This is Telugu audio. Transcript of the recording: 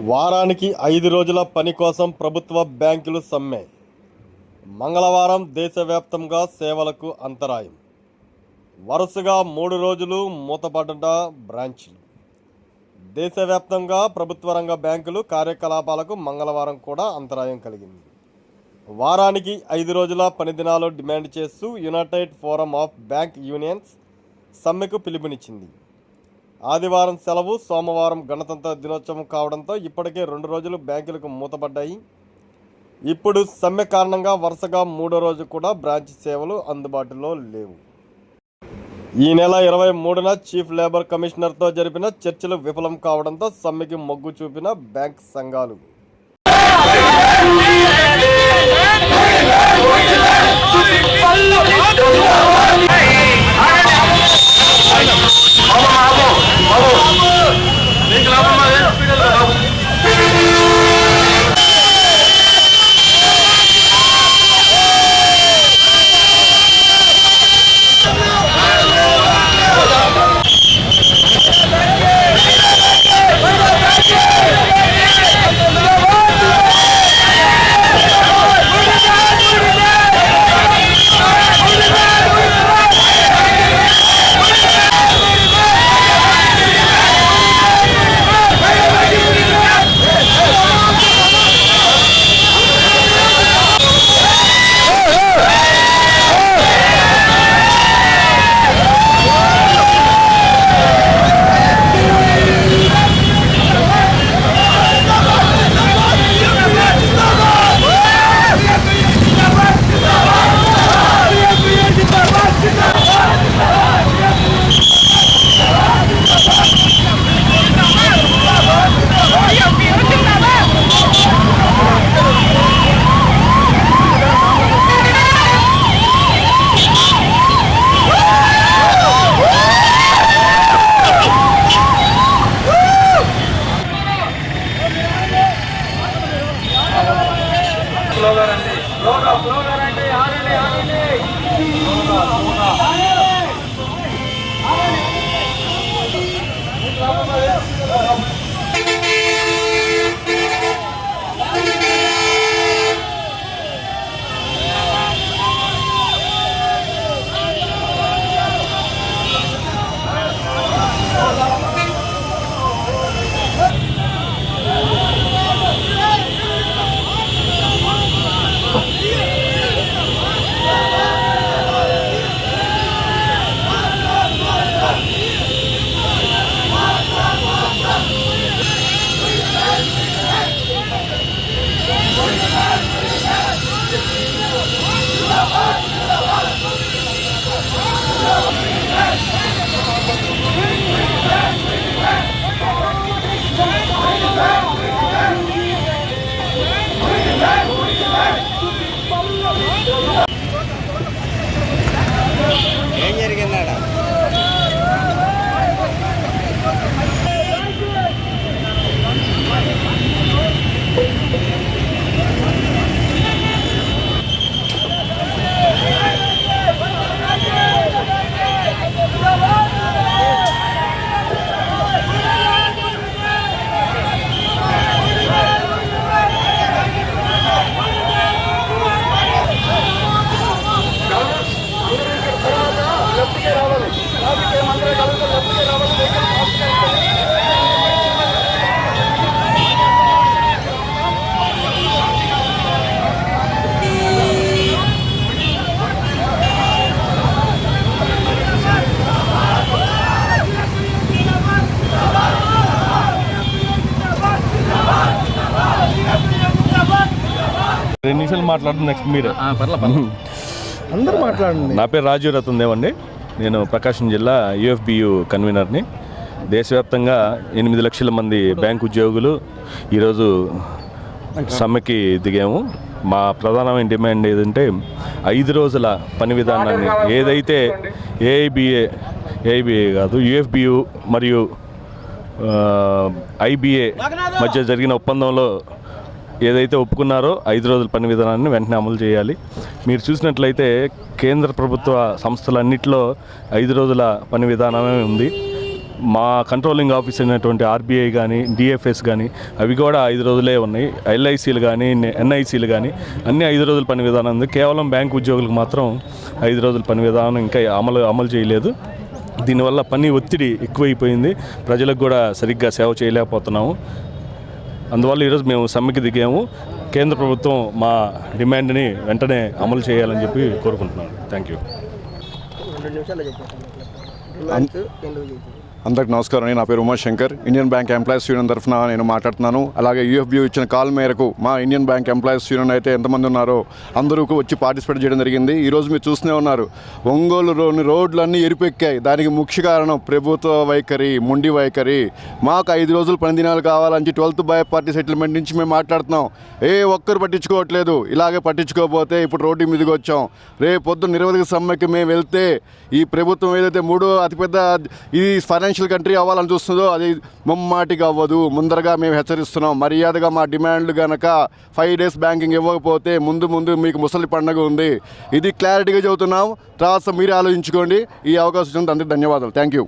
వారానికి ఐదు రోజుల పని కోసం ప్రభుత్వ బ్యాంకులు సమ్మె. మంగళవారం దేశవ్యాప్తంగా సేవలకు అంతరాయం. వరుసగా మూడు రోజులు మూతపడ్డ బ్రాంచ్లు దేశవ్యాప్తంగా ప్రభుత్వ రంగ బ్యాంకులు కార్యకలాపాలకు మంగళవారం కూడా అంతరాయం కలిగింది. వారానికి ఐదు రోజుల పని దినాలు డిమాండ్ చేస్తూ united forum of bank unions సమ్మెకు పిలుపునిచ్చింది. ఆదివారం సెలవు సోమవారం గణతంత్ర దినోత్సవం కావడంతో ఇప్పటికే రెండు రోజులు బ్యాంకులకు మూతపడ్డాయి. ఇప్పుడు సమ్మె కారణంగా వరుసగా మూడో రోజు కూడా బ్రాంచ్ సేవలు అందుబాటులో లేవు. ఈ నెల ఇరవై మూడున చీఫ్ లేబర్ కమిషనర్తో జరిపిన చర్చలు విఫలం కావడంతో సమ్మెకి మొగ్గు చూపిన బ్యాంక్ సంఘాలు. ఏం రెండు నిమిషాలు మాట్లాడుతుంది నెక్స్ట్ మీరే. పర్ల పర్ల. అందరూ మాట్లాడండి. నా పేరు రాజు రతన్ దేవండి. నేను ప్రకాశం జిల్లా యుఎఫ్బియు కన్వీనర్ని. దేశవ్యాప్తంగా ఎనిమిది లక్షల మంది బ్యాంక్ ఉద్యోగులు ఈరోజు సమ్మెకి దిగాము. మా ప్రధానమైన డిమాండ్ ఏదంటే ఐదు రోజుల పని విధానాన్ని ఏదైతే ఏఐబిఏ ఏఐబిఏ కాదు యుఎఫ్బియు మరియు ఐబిఏ మధ్య జరిగిన ఒప్పందంలో ఏదైతే ఒప్పుకున్నారో ఐదు రోజుల పని విధానాన్ని వెంటనే అమలు చేయాలి. మీరు చూసినట్లయితే కేంద్ర ప్రభుత్వ సంస్థలన్నింటిలో ఐదు రోజుల పని విధానమే ఉంది. మా కంట్రోలింగ్ ఆఫీస్ అయినటువంటి ఆర్బీఐ కానీ డిఎఫ్ఎస్ కానీ అవి కూడా ఐదు రోజులే ఉన్నాయి. ఎల్ఐసీలు కానీ ఎన్ఐసీలు కానీ అన్ని ఐదు రోజుల పని విధానం ఉంది. కేవలం బ్యాంకు ఉద్యోగులకు మాత్రం ఐదు రోజుల పని విధానం ఇంకా అమలు అమలు చేయలేదు. దీనివల్ల పని ఒత్తిడి ఎక్కువైపోయింది. ప్రజలకు కూడా సరిగ్గా సేవ చేయలేకపోతున్నాము. అందువల్ల ఈరోజు మేము సమ్మెకి దిగాము. కేంద్ర ప్రభుత్వం మా డిమాండ్ని వెంటనే అమలు చేయాలని చెప్పి కోరుకుంటున్నాను థ్యాంక్ యూ. అందరికి నమస్కారం. నా పేరు Umashankar. Indian bank employees union తరఫున నేను మాట్లాడుతున్నాను. అలాగే యూఎఫ్బి ఇచ్చిన కాల్ మేరకు మా ఇండియన్ బ్యాంక్ ఎంప్లాయీస్ యూనియన్ అయితే ఎంతమంది ఉన్నారో అందరూ వచ్చి పార్టిసిపేట్ చేయడం జరిగింది. ఈరోజు మీరు చూస్తూనే ఉన్నారు. ఒంగోలులోని రోడ్లన్నీ ఎరిపెక్కాయి. దానికి ముఖ్య కారణం ప్రభుత్వ వైఖరి ముండి వైఖరి. మాకు ఐదు రోజులు పని దినాలు కావాలని ట్వెల్త్ బై పార్టీ సెటిల్మెంట్ నుంచి మేము మాట్లాడుతున్నాం. ఏ ఒక్కరు పట్టించుకోవట్లేదు. ఇలాగే పట్టించుకోకపోతే ఇప్పుడు రోడ్డు మీదకి వచ్చాం. రేపు పొద్దున్న నిరవధిక సమ్మెకి మేము వెళ్తే ఈ ప్రభుత్వం ఏదైతే మూడో అతిపెద్ద ఇది ఫైనాన్షియల్ కంట్రీ అవ్వాలని చూస్తుందో అది ముమ్మాటిగా అవ్వదు. ముందరగా మేము హెచ్చరిస్తున్నాం. మర్యాదగా మా డిమాండ్లు గనక ఫైవ్ డేస్ బ్యాంకింగ్ ఇవ్వకపోతే ముందు ముందు మీకు ముసలి పండుగ ఉంది. ఇది క్లారిటీగా చెబుతున్నాం. తర్వాత మీరే ఆలోచించుకోండి. ఈ అవకాశం అందరికీ ధన్యవాదాలు. Thank you